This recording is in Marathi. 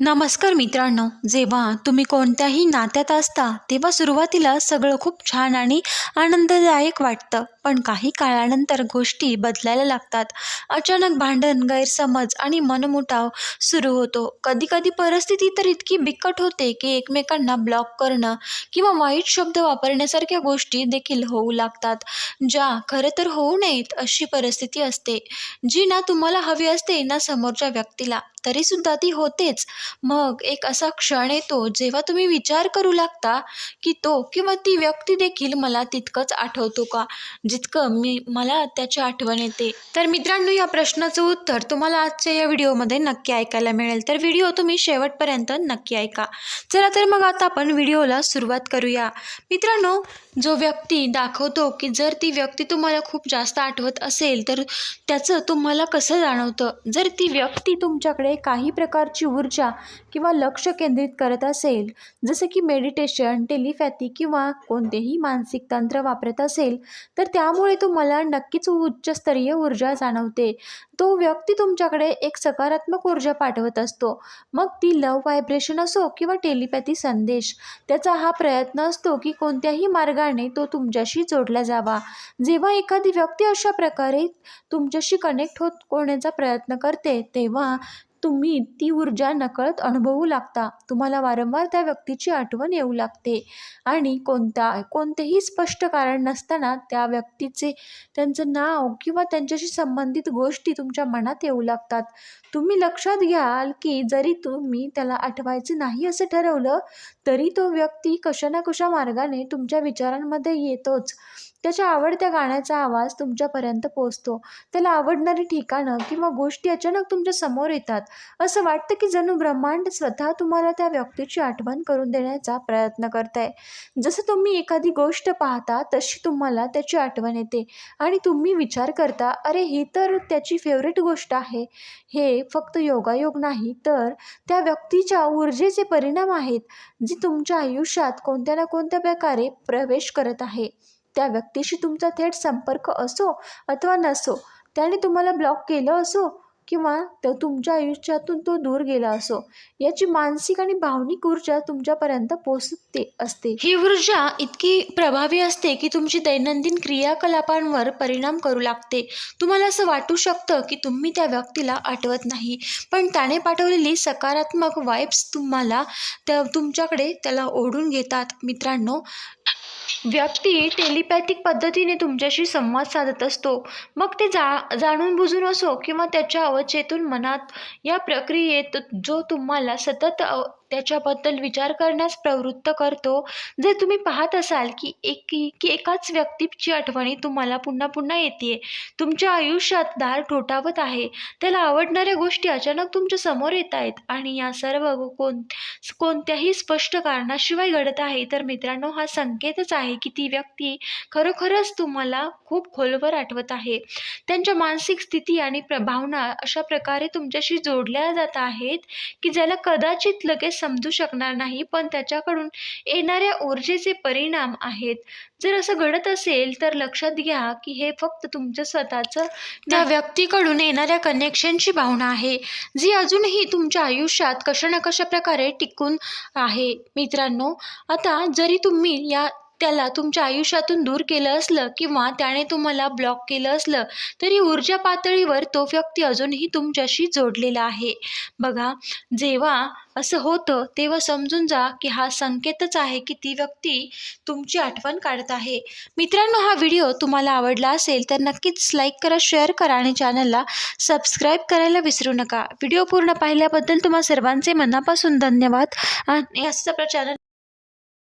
नमस्कार मित्रांनो जेव्हा तुम्ही कोणत्याही नात्यात असता तेव्हा सुरुवातीला सगळं खूप छान आणि आनंददायक वाटतं. पण काही काळानंतर गोष्टी बदलायला लागतात. अचानक भांडण गैरसमज आणि मनमुटाव सुरू होतो. कधीकधी परिस्थिती तर इतकी बिकट होते की एकमेकांना ब्लॉक करणं किंवा वाईट शब्द वापरण्यासारख्या गोष्टी देखील होऊ लागतात. ज्या खरं तर होऊ नयेत अशी परिस्थिती असते जी ना तुम्हाला हवी असते ना समोरच्या व्यक्तीला. तरीसुद्धा ती होतेच. मग एक असा क्षण येतो जेव्हा तुम्ही विचार करू लागता की तो किंवा ती व्यक्ती देखील मला तितकंच आठवतो का? जितकं मी मला त्याची आठवण येते. तर मित्रांनो या प्रश्नाचं उत्तर तुम्हाला आजच्या या व्हिडिओमध्ये नक्की ऐकायला मिळेल. तर व्हिडिओ तुम्ही शेवटपर्यंत नक्की ऐका. चला तर मग आता आपण व्हिडिओला सुरुवात करूया. मित्रांनो जो व्यक्ती दाखवतो की जर ती व्यक्ती तुम्हाला खूप जास्त आठवत असेल तर त्याचं तुम्हाला कसं जाणवतं? जर ती व्यक्ती तुमच्याकडे काही प्रकारची ऊर्जा किंवा लक्ष केंद्रित करत असेल जसं की मेडिटेशन टेलिपॅथी किंवा कोणतेही मानसिक तंत्र वापरत असेल तर त्यामुळे तुम्हाला नक्कीच उच्चस्तरीय ऊर्जा जाणवते. तो व्यक्ती तुमच्याकडे एक सकारात्मक ऊर्जा पाठवत असतो. मग ती लव व्हायब्रेशन असो किंवा टेलिपॅथी संदेश त्याचा हा प्रयत्न असतो की कोणत्याही मार्गाने तो तुमच्याशी जोडला जावा. जेव्हा एखादी व्यक्ती अशा प्रकारे तुमच्याशी कनेक्ट होत होण्याचा प्रयत्न करते तेव्हा तुम्ही ती ऊर्जा नकळत अनुभवू लागता. तुम्हाला वारंवार त्या व्यक्तीची आठवण येऊ लागते. आणि कोणता कोणतेही स्पष्ट कारण नसताना त्या व्यक्तीचे त्यांचं नाव किंवा त्यांच्याशी संबंधित गोष्टी तुमच्या मनात येऊ लागतात. तुम्ही लक्षात घ्याल की जरी तुम्ही त्याला आठवायचे नाही असं ठरवलं तरी तो व्यक्ती कशा ना कशा मार्गाने तुमच्या विचारांमध्ये येतोच. त्याच्या आवडत्या गाण्याचा आवाज तुमच्यापर्यंत पोचतो त्याला आवडणारी ठिकाणं किंवा गोष्टी अचानक तुमच्यासमोर येतात. असं वाटतं की जणू ब्रह्मांड स्वतः तुम्हाला त्या व्यक्तीची आठवण करून देण्याचा प्रयत्न करत आहे जसं तुम्ही एखादी गोष्ट पाहता तशी तुम्हाला त्याची आठवण येते. आणि तुम्ही विचार करता अरे ही तर त्याची फेवरेट गोष्ट आहे. हे फक्त योगायोग नाही तर त्या व्यक्तीच्या ऊर्जेचे परिणाम आहेत जी तुमच्या आयुष्यात कोणत्या ना कोणत्या प्रकारे प्रवेश करत आहे. त्या व्यक्तीशी तुमचा थेट संपर्क असो अथवा नसो त्याने तुम्हाला ब्लॉक केलं असो किंवा तो तुमच्या आयुष्यातून तो दूर गेला असो याची मानसिक आणि भावनिक ऊर्जा तुमच्यापर्यंत पोचते असते. ही ऊर्जा इतकी प्रभावी असते की तुमची दैनंदिन क्रियाकलापांवर परिणाम करू लागते. तुम्हाला असं वाटू शकतं की तुम्ही त्या व्यक्तीला आठवत नाही पण त्याने पाठवलेली सकारात्मक वाईब्स तुम्हाला त्या तुमच्याकडे त्याला ओढून घेतात. मित्रांनो व्यक्ती टेलिपॅथिक पद्धतीने तुमच्याशी संवाद साधत असतो. मग ते जा जाणून बुजून असो किंवा त्याच्या अवचेतून मनात या प्रक्रियेत जो तुम्हाला सतत अव त्याच्याबद्दल विचार करण्यास प्रवृत्त करतो. जे तुम्ही पाहत असाल की एक की एकाच व्यक्तीची आठवणी तुम्हाला पुन्हा पुन्हा येते. तुमच्या आयुष्यात दार ठोठावत आहे. त्याला आवडणाऱ्या गोष्टी अचानक तुमच्यासमोर येत आहेत आणि या सर्व कोण कोणत्याही स्पष्ट कारणाशिवाय घडत आहे. तर मित्रांनो हा संकेतच आहे की ती व्यक्ती खरोखरच तुम्हाला खूप खोलवर आठवत आहे. त्यांच्या मानसिक स्थिती आणि भावना अशा प्रकारे तुमच्याशी जोडल्या जात आहेत की ज्याला कदाचित लगेच समजू शकणार नाही पण त्याच्याकडून येणाऱ्या ऊर्जेचे परिणाम आहेत. जर असं घडत असेल तर लक्षात घ्या की हे फक्त तुमचं स्वतःचं त्या व्यक्तीकडून येणाऱ्या कनेक्शनची भावना आहे जी अजूनही तुमच्या आयुष्यात कशा ना कशा प्रकारे टिकून आहे. मित्रांनो आता जरी तुम्ही या त्याला तुमच्या आयुष्यातून दूर केलं असलं किंवा त्याने तुम्हाला ब्लॉक केलं असलं तरी ऊर्जा पातळीवर तो व्यक्ती अजूनही तुमच्याशी जोडलेला आहे. बघा जेव्हा असं होतं तेव्हा समजून जा की हा संकेतच आहे की ती व्यक्ती तुमची आठवण काढत आहे. मित्रांनो हा व्हिडिओ तुम्हाला आवडला असेल तर नक्कीच लाईक करा शेअर करा आणि चॅनलला सबस्क्राईब करायला विसरू नका. व्हिडिओ पूर्ण पाहिल्याबद्दल तुम्हा सर्वांचे मनापासून धन्यवाद. आणि असंच आपलं चॅनल